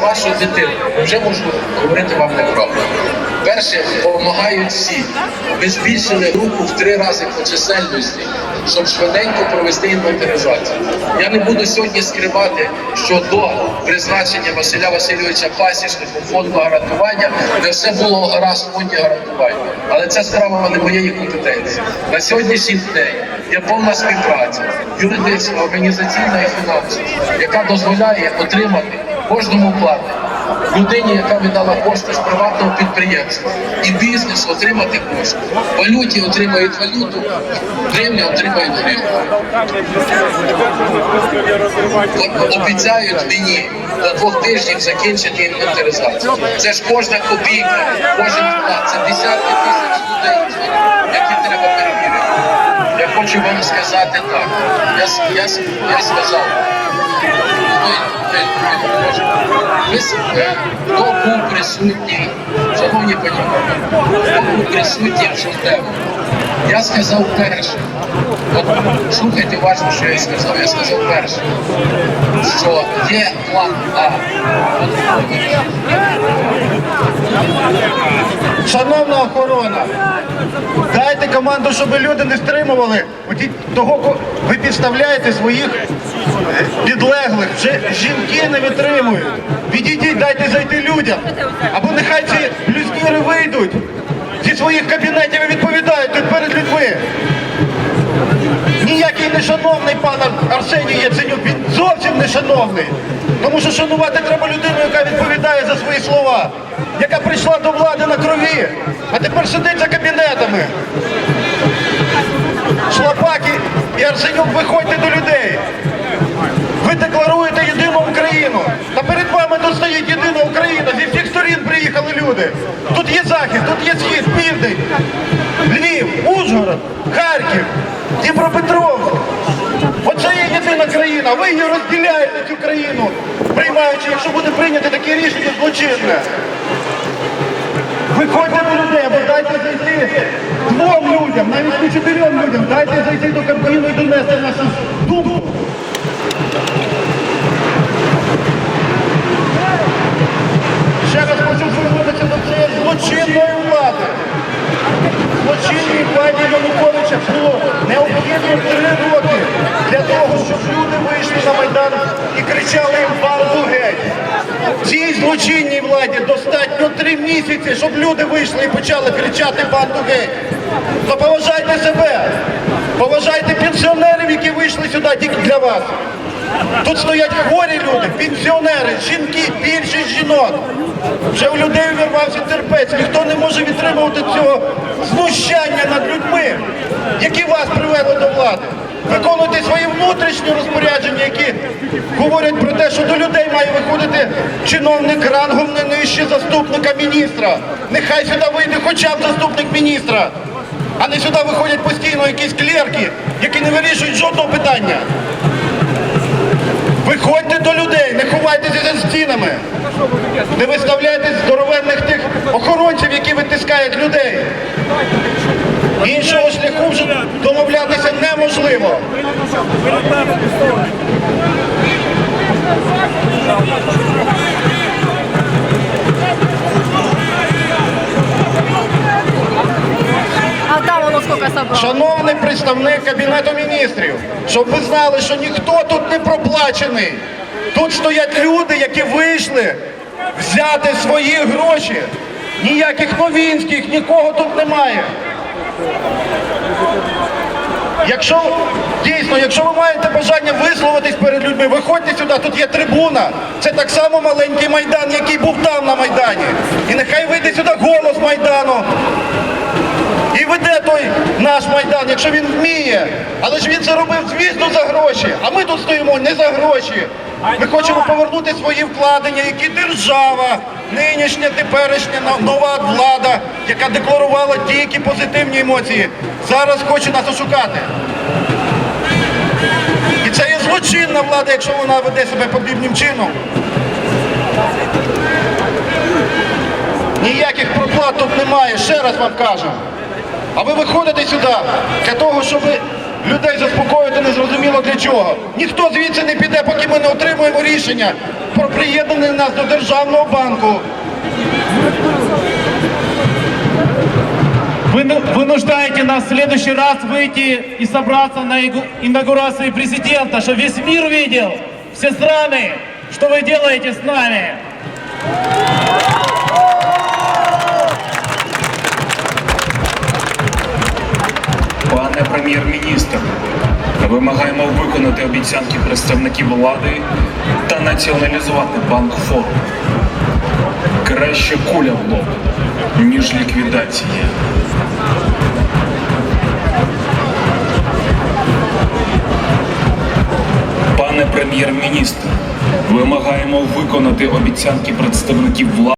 вашу дитину. Вже можу говорити вам неправду. Перше, допомагають всі. Ми збільшили групу в три рази по чисельності, щоб швиденько провести інвентаризацію. Я не буду сьогодні скривати, що до призначення Василя Васильовича Пасічника фонду гарантування не все було гаразд в фонді гарантування. Але це справа не моєї компетенції. На сьогоднішній день є повна співпраця, юридична, організаційна і фінансова, яка дозволяє отримати кожному платнику людині, яка віддала кошти з приватного підприємства, і бізнес отримати кошти. Валюті отримають валюту, гривні отримають гривню. Обіцяють мені до двох тижнів закінчити інвентаризацію. Це ж кожна копійка, кожен вклад, це десятки тисяч людей, які треба перевірити. Хочу вам сказати так. Я, я, я сказав. С- е, хто був присутній, шановні пані, хто був присутній в жовтневу? Я сказав перше. От слухайте уважно, що я сказав. Я сказав перше, що є план А. Шановна охорона, дайте команду, щоб люди не стримували. Того, ви підставляєте своїх е, підлеглих. Вже жінки не витримують. Відійдіть, дайте зайти людям. Або нехай ці люстіри вийдуть зі своїх кабінетів і відповідають тут перед людьми. Ніякий не шановний пан Ар- Арсеній Яценюк, він зовсім не шановний. Тому що шанувати треба людину, яка відповідає за свої слова, яка прийшла до влади на крові, а тепер сидить за кабінетами. Шлапаки і Арсенюк, виходьте до людей. Ви декларуєте єдину Україну. Та перед вами тут стоїть єдина Україна. Зі всіх сторін приїхали люди. Тут є захід, тут є схід, південь, Львів, Ужгород, Харків, Дніпропетровськ. Оце є єдина країна. Ви її розділяєте цю країну, приймаючи, якщо буде прийнято таке рішення злочинне. Виходьте до людей, або дайте зайти двом людям, навіть не чотирьом людям, дайте зайти до кабіну і донести нашу думку. Ще раз хочу звернутися до цієї злочинної влади. Злочинній владі Януковича було необхідно три роки для того, щоб люди вийшли на Майдан і кричали банду геть. Цій злочинній владі достатньо три місяці, щоб люди вийшли і почали кричати банду геть. То поважайте себе, поважайте пенсіонерів, які вийшли сюди тільки для вас. Тут стоять хворі люди, пенсіонери, жінки, більшість жінок. Вже у людей увірвався терпець. Ніхто не може відтримувати цього знущання над людьми, які вас привели до влади. Виконуйте свої внутрішні розпорядження, які говорять про те, що до людей має виходити чиновник рангом не нижче заступника міністра. Нехай сюди вийде хоча б заступник міністра, а не сюди виходять постійно якісь клерки, які не вирішують жодного питання. Виходьте до людей, за стінами. Не виставляйте здоровенних тих охоронців, які витискають людей. Іншого шляху вже домовлятися неможливо. А там воно сколько. Шановний представник Кабінету міністрів, щоб ви знали, що ніхто тут не проплачений. Тут стоять люди, які вийшли взяти свої гроші. Ніяких новінських, нікого тут немає. Якщо дійсно, якщо ви маєте бажання висловитись перед людьми, виходьте сюди, тут є трибуна. Це так само маленький майдан, який був там на Майдані. І нехай вийде сюди голос Майдану. І веде той наш майдан, якщо він вміє. Але ж він це робив, звісно, за гроші. А ми тут стоїмо не за гроші. Ми хочемо повернути свої вкладення, які держава, нинішня, теперішня нова влада, яка декларувала тільки позитивні емоції, зараз хоче нас ошукати. І це є злочинна влада, якщо вона веде себе подібним чином. Ніяких проплат тут немає, ще раз вам кажу. А ви виходите сюди для того, щоб людей заспокоїти незрозуміло для чого. Ніхто звідси не піде, поки ми не отримуємо рішення про приєднання нас до державного банку. Вы ну- вынуждаете нас в следующий раз выйти и собраться на игу- инаугурации президента, чтобы весь мир видел, все страны, что вы делаете с нами. Прем'єр-міністр, вимагаємо виконати обіцянки представників влади та націоналізувати банк форум. Краще куля в лоб, ніж ліквідація. Пане прем'єр-міністр, вимагаємо виконати обіцянки представників влади.